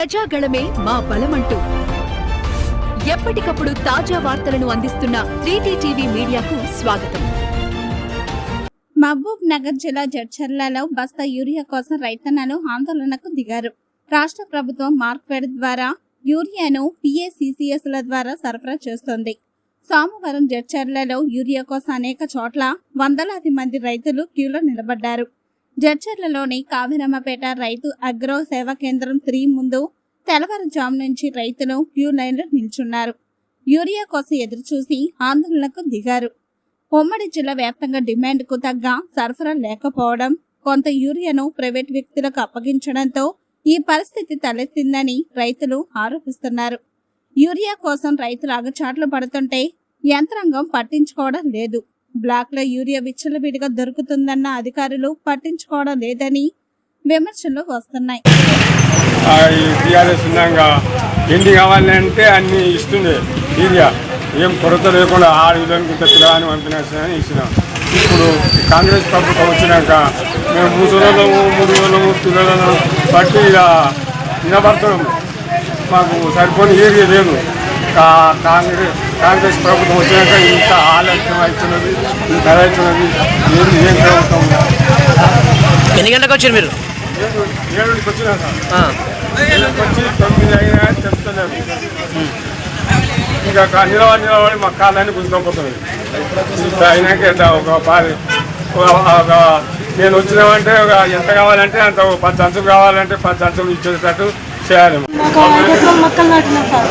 ప్రజాగళమే మా బలమంటూ. ఎప్పటికప్పుడు తాజా వార్తలను అందిస్తున్న త్రీటీ టీవీ మీడియాకు స్వాగతం. మహబూబ్ నగర్ జిల్లా జడ్చర్లలో బస్తా యూరియా కోసం రైతన్నలు ఆందోళనకు దిగారు. రాష్ట్ర ప్రభుత్వం మార్క్ఫెడ్ ద్వారా యూరియాను పిఏసిసిఎస్ ద్వారా సరఫరా చేస్తోంది. సోమవారం జడ్చర్లలో యూరియా కోసం అనేక చోట్ల వందలాది మంది రైతులు క్యూలో నిలబడ్డారు. జడ్చర్లలోని కావిరమ్మపేట రైతు అగ్రో సేవా కేంద్రం త్రీ ముందు తెల్లవారుజాము నుంచి రైతులు క్యూ లైన్లో నిల్చున్నారు. యూరియా కోసం ఎదురుచూసి ఆందోళనకు దిగారు. ఉమ్మడి జిల్లా వ్యాప్తంగా డిమాండ్కు తగ్గ సరఫరా లేకపోవడం కొంత యూరియాను ప్రైవేట్ వ్యక్తులకు అప్పగించడంతో ఈ పరిస్థితి తలెత్తిందని రైతులు ఆరోపిస్తున్నారు. యూరియా కోసం రైతులు అగచాట్లు పడుతుంటే యంత్రాంగం పట్టించుకోవడం లేదు. బ్లాక్లో యూరియా విచ్చలవిడిగా దొరుకుతుందన్న అధికారులు పట్టించుకోవడం లేదని విమర్శలు వస్తున్నాయి. టీఆర్ఎస్ ఎన్ని కావాలి అంటే అన్ని ఇస్తుంది యూరియా. ఏం కొరత లేకుండా ఆరు విధానికి ఇంత పిల్లగాని పంపినాల్సిందని ఇచ్చినాం. ఇప్పుడు కాంగ్రెస్ ప్రభుత్వం వచ్చినాక మేము ముసలోళ్ళము మూడు వేలము పిల్లలను బట్టి ఇలా నిలబడుతున్నాము. మాకు సరిపోని ఏరియా లేదు. కాంగ్రెస్ కాంగ్రెస్ ప్రభుత్వం వచ్చినాక ఇంత ఆలస్యం అవుతున్నది ఇంత అవుతున్నది ఏం ఏం ప్రభుత్వం ఎన్ని గంటలకు వచ్చారు మీరు? ఏడు ఏడుకి వచ్చినా సార్. వచ్చి తొమ్మిది అయినా చెప్తున్నారు. ఇంకా నిలబడి నిలబడి మా కాళ్ళని గుంజుకోపోతుంది అయినాక ఒక ఒక నేను వచ్చినామంటే ఒక ఎంత కావాలంటే అంత పది అంచులు కావాలంటే పది అంచులు ఇచ్చేటట్టు చేయాలి. మాకు ఐదు ఎకరాల మొక్కలు నాటినాం సార్.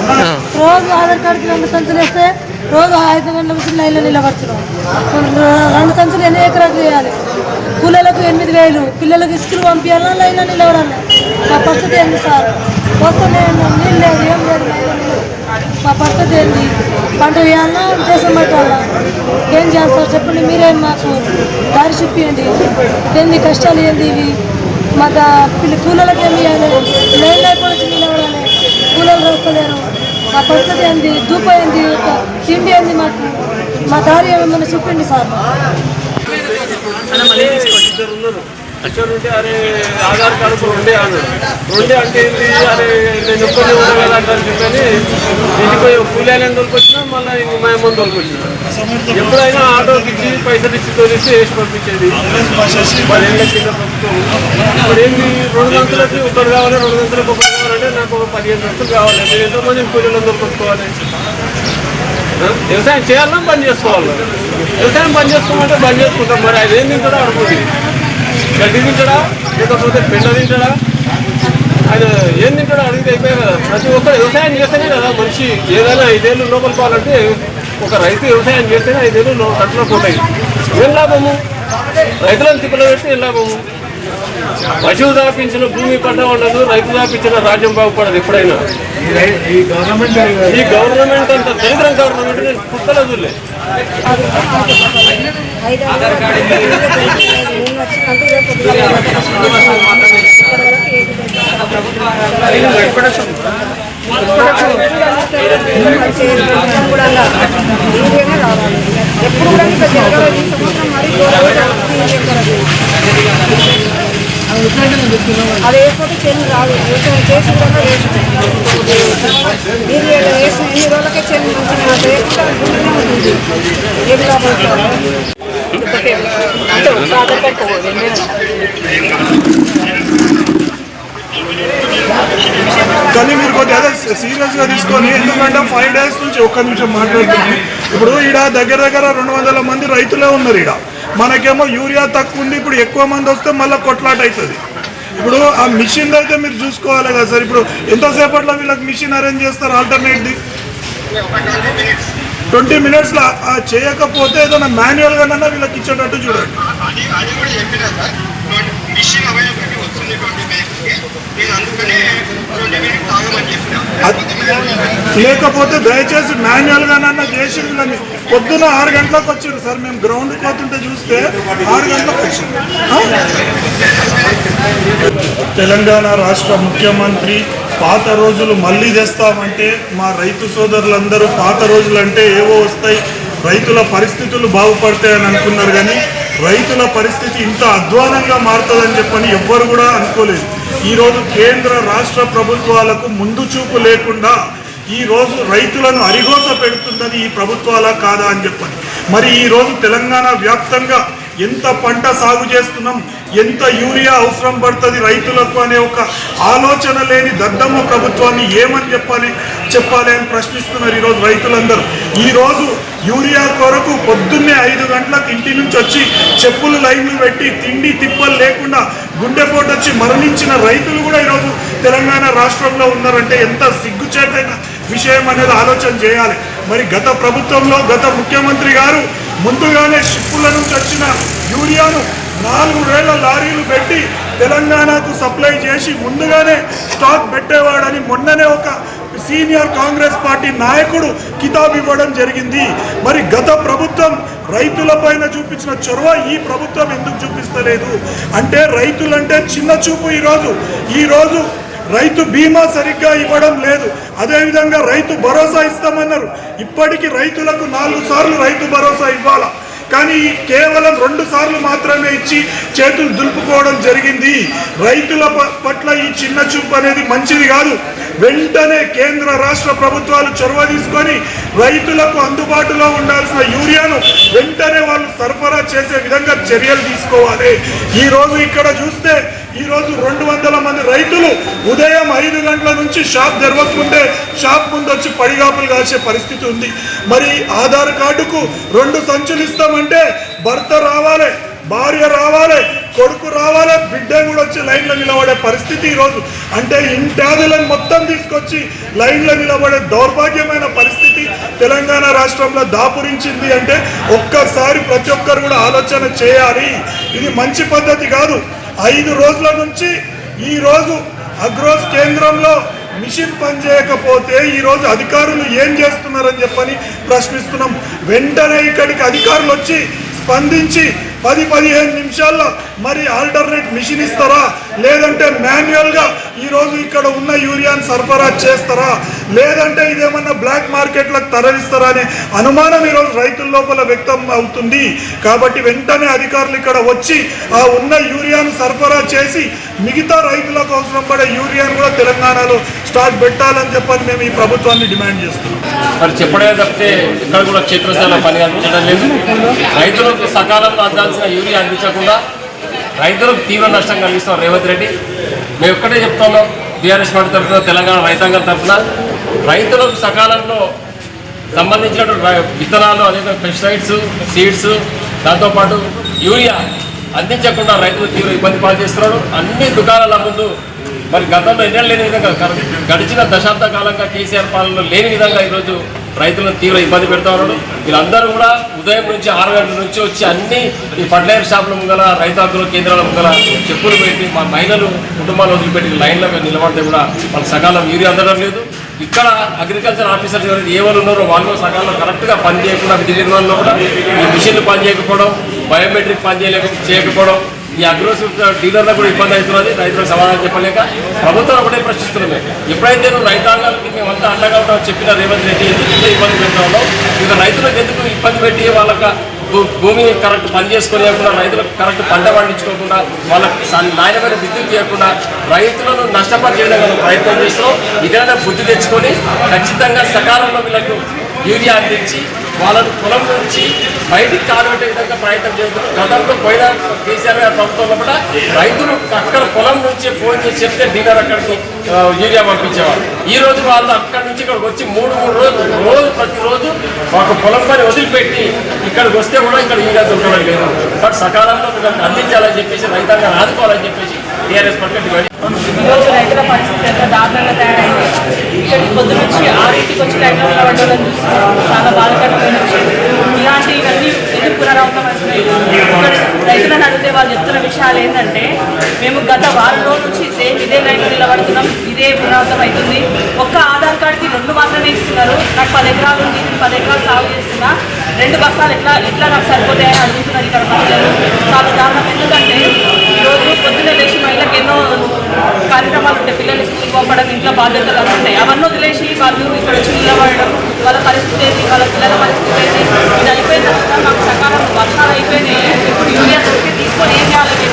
రోజు ఆధార్ కార్డుకి రెండు సంచులు వేస్తే రోజు ఐదు గంటల నుంచి లైన్లో నిలబడుతున్నాం. రెండు సంచులు ఎన్ని ఎకరాలు చేయాలి కూలీలకు ఎనిమిది వేలు పిల్లలకు స్కూల్ పంపించాలా లైన్లో నిలబడాలి? మా పరిస్థితి ఏంది సార్? వస్తూనే నీళ్ళు లేదు ఏం లేదు. మా పరిస్థితి ఏంది? పంట వేయాలన్నా దేశం పెట్టాలా? ఏం చేయాలి సార్? చెప్పండి మీరే మాకు దారి చూపించండి ఏంది కష్టాలు ఏంది ఇవి? మా దా- పిల్ల కూలీలకు ఏమి ఇవ్వాలి లైన్ లేకుండా వచ్చి నిలబడాలి కూలీలు రాస్తలేరు మా పరిస్థితి ఏంది? ధూప ఏంది? తిండి ఏంది మాకు? మా దారి ఏమన్నా చూపండి సార్. ఇద్దరు ఉంటే అరే ఆధార్ కార్డు రెండే అన్నాడు రెండే అంటే ఏంటి అరే నేను ఒక్కరిని ఉన్నా కదా అంటారు చెప్పని ఇంటికి పోయి కూలీలను వచ్చిన మళ్ళీ మంది మా ఎప్పుడైనా ఆటోకి ఇచ్చి పైసలు ఇచ్చి తోలిస్తే వేసి పంపించేది. పదేళ్ళ కింద ప్రభుత్వం. ఇప్పుడు ఏంటి రెండు గంటలకి ఒకటి కావాలి రెండు గంటలకు ఒకటి కావాలంటే నాకు ఒక పదిహేను గంటలు కావాలి. నేను ఎంతమంది కూలీలను తోలుకొచ్చుకోవాలి వ్యవసాయం చేయాలన్నా బంద్ చేసుకోవాలి. వ్యవసాయం బంద్ చేసుకోమంటే బంద్ చేసుకుంటాం. మరి అది ఏం తింటాడా అనుకోండి గడ్డి తింటాడా? లేకపోతే పెండ తింటాడా? ఆయన ఏం తింటాడో అడిగితే అయిపోయాయి కదా. ప్రతి ఒక్కరు వ్యవసాయం చేస్తేనే కదా మనిషి. ఏదైనా ఐదేళ్ళు లోపల పోవాలంటే ఒక రైతు వ్యవసాయం చేస్తేనే ఐదేళ్ళు లో- కట్టులో పోతాయి. ఏం లాభము? రైతులను తిప్పలు పెడితే ఏం లాభము? పశువు దాపించిన భూమి పంట ఉండదు రైతు దాపించిన రాజ్యం బాగుపడదు ఎప్పుడైనా. ఈ గవర్నమెంట్ అంత దరిద్రం గవర్నమెంట్ నేను పుస్తలో చూడలే ఎప్పుడు కూడా ఇంకా జరగలేదు ఈ సంవత్సరం అది వేయకపోతే చెల్లి రాదు వ్యవసాయం చేసి కూడా వేస్ట్ మీరు వేసిన ఎన్ని రోజులకే చెల్లి మంచిగా ఉంటుంది సార్ కానీ మీరు కొద్దిగా సీరియస్గా తీసుకొని ఎందుకంటే ఫైవ్ డేస్ నుంచి ఒక్క నిమిషం మాట్లాడుతుంది. ఇప్పుడు ఈడ దగ్గర దగ్గర రెండు వందల మంది రైతులే ఉన్నారు ఈడ. మనకేమో యూరియా తక్కువ ఉంది ఇప్పుడు ఎక్కువ మంది వస్తే మళ్ళీ కొట్లాట అవుతుంది ఇప్పుడు ఆ మిషన్ అయితే మీరు చూసుకోవాలి కదా సార్ ఇప్పుడు ఎంతసేపట్లో వీళ్ళకి మిషన్ అరేంజ్ చేస్తారు ఆల్టర్నేట్ది? ట్వంటీ మినిట్స్లో చేయకపోతే ఏదైనా మాన్యువల్గానన్నా వీళ్ళకి ఇచ్చేటట్టు చూడండి. మిషన్ అవైలబిలిటీ వస్తుంది లేకపోతే దయచేసి మాన్యువల్ గానన్నా చేసి వీళ్ళని పొద్దున ఆరు గంటలకు వచ్చారు సార్ మేము గ్రౌండ్ పోతుంటే చూస్తే ఆరు గంటలకు వచ్చారు తెలంగాణ రాష్ట్ర ముఖ్యమంత్రి పాత రోజులు మళ్ళీ తెస్తామంటే మా రైతు సోదరులందరూ పాత రోజులు అంటే ఏవో వస్తాయి. రైతుల పరిస్థితులు బాగుపడతాయని అనుకున్నారు కానీ రైతుల పరిస్థితి ఇంత అధ్వానంగా మారుతుందని చెప్పని ఎవ్వరు కూడా అనుకోలేదు. ఈరోజు కేంద్ర రాష్ట్ర ప్రభుత్వాలకు ముందు చూపు లేకుండా ఈ రోజు రైతులను అరిగోస పెడుతున్నది ఈ ప్రభుత్వాల కాదా అని చెప్పని. మరి ఈ రోజు తెలంగాణ వ్యాప్తంగా ఎంత పంట సాగు చేస్తున్నాం ఎంత యూరియా అవసరం పడుతుంది రైతులకు అనే ఒక ఆలోచన లేని దద్దమ్మ ప్రభుత్వాన్ని ఏమని చెప్పాలి చెప్పాలి అని ప్రశ్నిస్తున్నారు ఈరోజు రైతులందరూ. ఈరోజు యూరియా కొరకు పొద్దున్నే ఐదు గంటలకు ఇంటి నుంచి వచ్చి చెప్పులు లైన్లు పెట్టి తిండి తిప్పలు లేకుండా గుండెపోటు వచ్చి మరణించిన రైతులు కూడా ఈరోజు తెలంగాణ రాష్ట్రంలో ఉన్నారంటే ఎంత సిగ్గుచేటైన విషయం అనేది ఆలోచన చేయాలి. మరి గత ప్రభుత్వంలో గత ముఖ్యమంత్రి గారు ముందుగానే షిప్పుల నుంచి వచ్చిన యూరియాను నాలుగు వేల లారీలు పెట్టి తెలంగాణకు సప్లై చేసి ముందుగానే స్టాక్ పెట్టేవాడని మొన్ననే ఒక సీనియర్ కాంగ్రెస్ పార్టీ నాయకుడు కితాబ్ ఇవ్వడం జరిగింది. మరి గత ప్రభుత్వం రైతుల పైన చూపించిన చొరవ ఈ ప్రభుత్వం ఎందుకు చూపిస్తలేదు? అంటే రైతులంటే చిన్న చూపు ఈరోజు. ఈరోజు రైతు బీమా సరిగ్గా ఇవ్వడం లేదు. అదేవిధంగా రైతు భరోసా ఇస్తామన్నారు. ఇప్పటికీ రైతులకు నాలుగు సార్లు రైతు భరోసా ఇవ్వాలా? కానీ కేవలం రెండు సార్లు మాత్రమే ఇచ్చి చేతులు దులుపుకోవడం జరిగింది. రైతుల ప- పట్ల ఈ చిన్న చూపు అనేది మంచిది కాదు. వెంటనే కేంద్ర రాష్ట్ర ప్రభుత్వాలు చొరవ తీసుకొని రైతులకు అందుబాటులో ఉండాల్సిన యూరియాను వెంటనే వాళ్ళు సరఫరా చేసే విధంగా చర్యలు తీసుకోవాలి. ఈరోజు ఇక్కడ చూస్తే ఈరోజు రెండు వందల మంది రైతులు ఉదయం ఐదు గంటల నుంచి షాప్ తెరవకుంటే షాప్ ముందు వచ్చి పడిగాపులు కాసే పరిస్థితి ఉంది. మరి ఆధార్ కార్డుకు రెండు సంచులు రావాలంటే భర్త రావాలి భార్య రావాలి కొడుకు రావాలి బిడ్డ కూడా వచ్చి లైన్లో నిలబడే పరిస్థితి ఈరోజు. అంటే ఇంటాదులను మొత్తం తీసుకొచ్చి లైన్లో నిలబడే దౌర్భాగ్యమైన పరిస్థితి తెలంగాణ రాష్ట్రంలో దాపురించింది అంటే ఒక్కసారి ప్రతి ఒక్కరు కూడా ఆలోచన చేయాలి. ఇది మంచి పద్ధతి కాదు. ఐదు రోజుల నుంచి ఈ రోజు అగ్రోస్ కేంద్రంలో మిషన్ పనిచేయకపోతే ఈరోజు అధికారులు ఏం చేస్తున్నారని చెప్పని ప్రశ్నిస్తున్నాం. వెంటనే ఇక్కడికి అధికారులు వచ్చి స్పందించి పది పదిహేను నిమిషాల్లో మరి ఆల్టర్నేట్ మిషన్ ఇస్తారా? లేదంటే మాన్యువల్గా ఈరోజు ఇక్కడ ఉన్న యూరియాను సరఫరా చేస్తారా? లేదంటే ఇదేమన్నా బ్లాక్ మార్కెట్లకు తరలిస్తారా అనే అనుమానం ఈరోజు రైతుల లోపల వ్యక్తం అవుతుంది. కాబట్టి వెంటనే అధికారులు ఇక్కడ వచ్చి ఆ ఉన్న యూరియాను సరఫరా చేసి మిగతా రైతులకు అవసరం పడే యూరియాను కూడా తెలంగాణలో స్టాక్ పెట్టాలని చెప్పని మేము ఈ ప్రభుత్వాన్ని డిమాండ్ చేస్తున్నాం. మరి చెప్పడమే తప్పితే ఇక్కడ కూడా క్షేత్రస్థాయిలో పని అందించడం లేదు. రైతులకు సకాలంలో అందాల్సిన యూరియా అందించకుండా రైతులకు తీవ్ర నష్టం కలిగిస్తాం రేవంత్ రెడ్డి. మేము ఒక్కటే చెప్తున్నాం బీఆర్ఎస్ పార్టీ తరఫున తెలంగాణ రైతాంగం తరఫున రైతులకు సకాలంలో సంబంధించినటువంటి విత్తనాలు అదేవిధంగా పెస్టిసైడ్స్ సీడ్స్ దాంతోపాటు యూరియా అందించకుండా రైతులు తీవ్ర ఇబ్బంది పాలు చేస్తున్నారు. అన్ని దుకాణాల ముందు మరి గతంలో ఎన్నెల లేని విధంగా గడిచిన దశాబ్ద కాలంగా కేసీఆర్ పాలనలో లేని విధంగా ఈరోజు రైతులను తీవ్ర ఇబ్బంది పెడతా ఉన్నారు వీళ్ళందరూ కూడా ఉదయం నుంచి ఆరు గంటల నుంచి వచ్చి అన్ని ఈ ఫర్టిలైజర్ షాపుల ముంగల రైతాంగుల కేంద్రాల ముంగల చెప్పులు పెట్టి మా మహిళలు కుటుంబాలు వదిలిపెట్టి లైన్లో నిలబడితే కూడా వాళ్ళకి సకాలం యూరియా అందడం లేదు. ఇక్కడ అగ్రికల్చర్ ఆఫీసర్స్ ఎవరైతే ఏ వాళ్ళు ఉన్నారో వాళ్ళు సకాలంలో కరెక్ట్గా పని చేయకుండా విధి నిర్వహణలో కూడా ఈ మిషన్లు పని చేయకపోవడం బయోమెట్రిక్ పని చేయలేక చేయకపోవడం ఈ అగ్రోస్ డీలర్లకు కూడా ఇబ్బంది అవుతున్నది. రైతులకు సమాధానం చెప్పలేక ప్రభుత్వం ఒకటే ప్రశ్నిస్తున్నాం ఎప్పుడైతే నువ్వు రైతాంగానికి మేమంతా అండగా ఉంటామని చెప్పిన రేవంత్ రెడ్డి ఎందుకు ఇంత ఇబ్బంది పెడతా ఇక రైతులకు ఎందుకు ఇబ్బంది పెట్టి వాళ్ళకి భూ- భూమి కరెక్ట్ పని చేసుకోలేకుండా రైతులకు కరెక్ట్ పంట పండించుకోకుండా వాళ్ళకి సన్- నాణ్యమైన విద్యుత్ చేయకుండా రైతులను నష్టపరిచే విధంగా ప్రయత్నం చేస్తున్నావు. ఇదైనా బుద్ధి తెచ్చుకొని ఖచ్చితంగా సకాలంలో వీళ్ళకు యూరియా అందించి వాళ్ళను కులం నుంచి బయటికి కాలుపెట్టే విధంగా ప్రయత్నం చేస్తున్నారు. గతంలో పోయిన కేసీఆర్ గారి ప్రభుత్వంలో కూడా రైతులు అక్కడ పొలం నుంచి ఫోన్ చేసి చెప్తే డీలర్ అక్కడికి యూరియా పంపించేవారు ఈ రోజు వాళ్ళు అక్కడి నుంచి ఇక్కడికి వచ్చి మూడు మూడు రోజులు రోజు ప్రతిరోజు ఒక పొలం పని వదిలిపెట్టి ఇక్కడికి వస్తే కూడా ఇక్కడ యూరియా దొరకడం లేదు. బట్ సకాలంలో అందించాలని చెప్పేసి రైతాంగాన్ని ఆదుకోవాలని చెప్పేసి టీఆర్ఎస్ ఈరోజు రైతుల పరిస్థితి ఎంత దారుణంగా తయారైంది. ఇక్కడికి పొద్దు నుంచి ఆరింటికి వచ్చి లైన్లో నిలబడ్డం చూస్తున్నాం చాలా బాధకరమైన విషయం. ఇలాంటి ఇవన్నీ ఎందుకు పునరావృతం రైతులను అడిగితే వాళ్ళు చెప్తున్న విషయాలు ఏంటంటే మేము గత వారం రోజుల నుంచి సేమ్ ఇదే లైన్లో నిలబడుతున్నాం ఇదే పునరావృతం అవుతుంది. ఒక్క ఆధార్ కార్డుకి రెండు మాత్రమే ఇస్తున్నారు. నాకు పది ఎకరాలు ఉంది నేను పది ఎకరాలు సాగు చేస్తున్నా. రెండు బస్తాలు ఎట్లా ఎట్లా నాకు సరిపోతాయని అడుగుతున్నారు ఇక్కడ మహిళలు చాలా దారుణం. ఎందుకంటే ఈరోజు పొద్దున్నే లేచి మహిళలకు ఎన్నో కార్యక్రమాలు ఉంటాయి పిల్లలు స్కూల్ పంపడం ఇంట్లో బాధ్యతలు ఉంటాయి. అవన్నీ వదిలేసి వాళ్ళు ఇక్కడ వచ్చి నిలబడడం వాళ్ళ పరిస్థితి ఏంటి వాళ్ళ పిల్లల పరిస్థితి ఏంటి ఇది అయిపోయిన తర్వాత మాకు సకాలం వర్షాలు అయిపోయినాయి. ఇప్పుడు యూరియా దొరికి తీసుకొని ఏం చేయాలి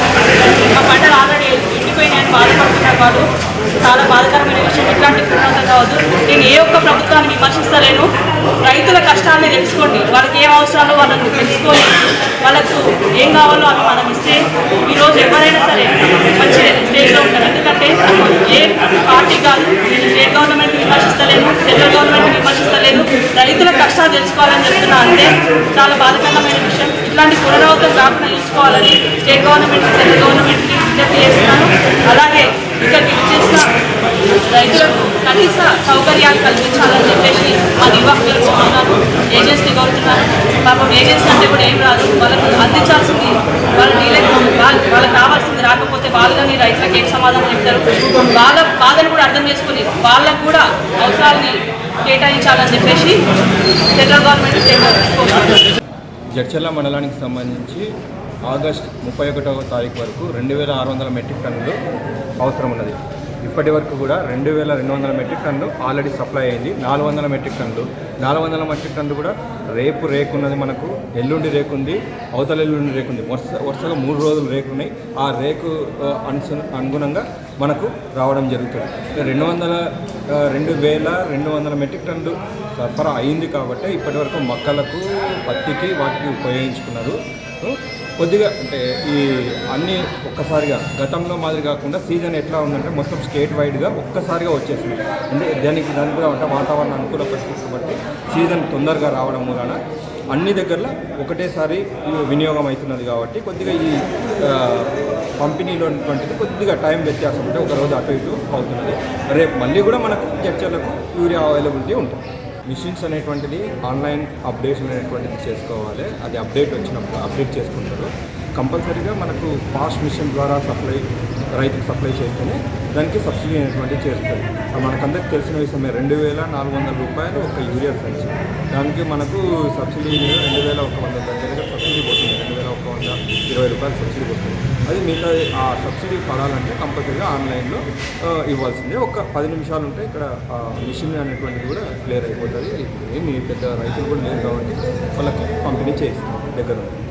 మా పంటలు ఆల్రెడీ ఎండిపోయినాయి నేను బాధపడుతున్నారు వాళ్ళు చాలా బాధకరమైన విషయం. ఇట్లాంటి పునరావృతం కావద్దు. నేను ఏ ఒక్క ప్రభుత్వాన్ని విమర్శిస్తలేను రైతుల కష్టాన్ని తెలుసుకోండి. వాళ్ళకి ఏం అవసరాలో వాళ్ళని తెలుసుకొని వాళ్ళకు ఏం కావాలో అవి మనం ఇస్తే ఈరోజు ఎవరైనా సరే మంచి స్టేజ్లో ఉంటారు. ఎందుకంటే ఏ పార్టీ కాదు. నేను స్టేట్ గవర్నమెంట్ విమర్శిస్తలేను సెంట్రల్ గవర్నమెంట్ విమర్శిస్తలేను రైతుల కష్టాలు తెలుసుకోవాలని చెప్తున్నా అంటే చాలా బాధకరమైన విషయం. ఇట్లాంటి పునరావృతం కాకుండా చూసుకోవాలని స్టేట్ గవర్నమెంట్ సెంట్రల్ గవర్నమెంట్కి విజ్ఞప్తి చేస్తున్నాను. అలాగే ఇక్కడికి చేసిన రైతులకు కనీస సౌకర్యాలు కల్పించాలని చెప్పేసి మా నిర్వాహకులు ఇస్తున్నాను ఏజెన్సీని కోరుతున్నాను పాపం ఏజెన్సీ అంటే కూడా ఏం రాదు. వాళ్ళకు అందించాల్సింది వాళ్ళ డీలర్ వాళ్ళకి కావాల్సింది రాకపోతే వాళ్ళు కానీ రైతులకు ఏం సమాధానం చెప్తారు? వాళ్ళ బాధను కూడా అర్థం చేసుకుని వాళ్ళకు కూడా అవసరాలని కేటాయించాలని చెప్పేసి central government state government Jadcherla మండలానికి సంబంధించి ఆగస్ట్ ముప్పై ఒకటవ తారీఖు వరకు రెండు వేల ఆరు వందల మెట్రిక్ టన్నులు అవసరం ఉన్నది ఇప్పటి వరకు కూడా రెండు వేల రెండు వందల మెట్రిక్ టన్నులు ఆల్రెడీ సప్లై అయింది. నాలుగు వందల మెట్రిక్ టన్నులు. నాలుగు వందల మెట్రిక్ టన్నులు కూడా రేపు రేకున్నది మనకు ఎల్లుండి రేకు ఉంది అవతల ఎల్లుండి రేకు ఉంది వరుస వరుసగా మూడు రోజులు రేకు ఉన్నాయి ఆ రేకు అను అనుసు అనుగుణంగా మనకు రావడం జరుగుతుంది. రెండు వందల రెండు వేల రెండు వందల మెట్రిక్ టన్నులు సరఫరా అయింది కాబట్టి ఇప్పటివరకు మొక్కలకు పత్తికి వాటికి ఉపయోగించుకున్నారు. కొద్దిగా అంటే ఈ అన్ని ఒక్కసారిగా గతంలో మాదిరి కాకుండా సీజన్ ఎట్లా ఉందంటే మొత్తం స్టేట్ వైడ్గా ఒక్కసారిగా వచ్చేసింది. అంటే దానికి దాని కూడా అంటే వాతావరణ అనుకూల పరిస్థితులు బట్టి సీజన్ తొందరగా రావడం మూలన అన్ని దగ్గరలో ఒకటేసారి వినియోగం అవుతున్నది కాబట్టి కొద్దిగా ఈ పంపిణీలో ఉన్నటువంటిది కొద్దిగా టైం వ్యత్యాసం. ఉంటే ఒకరోజు అటు ఇటు అవుతున్నది. రేపు మళ్ళీ కూడా మనకు చర్చలకు యూరియా అవైలబిలిటీ ఉంటుంది. మిషన్స్ అనేటువంటిది ఆన్లైన్ అప్డేషన్ అనేటువంటిది చేసుకోవాలి. అది అప్డేట్ వచ్చినప్పుడు అప్డేట్ చేసుకుంటారు. కంపల్సరీగా మనకు పాస్ట్ మిషన్ ద్వారా సప్లై రైతుకు సప్లై చేస్తేనే దానికి సబ్సిడీ అనేటువంటిది చేస్తుంది మనకందరికి తెలిసిన విషయమే రెండు వేల నాలుగు వందల రూపాయలు ఒక యూరియా సంచి. దానికి మనకు సబ్సిడీ రెండు వేల ఒక వంద దగ్గరగా సబ్సిడీ పోతుంది. రెండు వేల ఒక వంద ఇరవై రూపాయలు సబ్సిడీ పోతుంది. అది మిగతా ఆ సబ్సిడీ పడాలంటే కంపల్సరీగా ఆన్లైన్లో ఇవ్వాల్సిందే. ఒక పది నిమిషాలు ఉంటే ఇక్కడ ఆ మిషన్ అనేటువంటిది కూడా క్లియర్ అయిపోతుంది ఏమి పెద్ద రైతులు కూడా లేరు కాబట్టి వాళ్ళకి పంపిణీ చేస్తాం దగ్గర ఉంది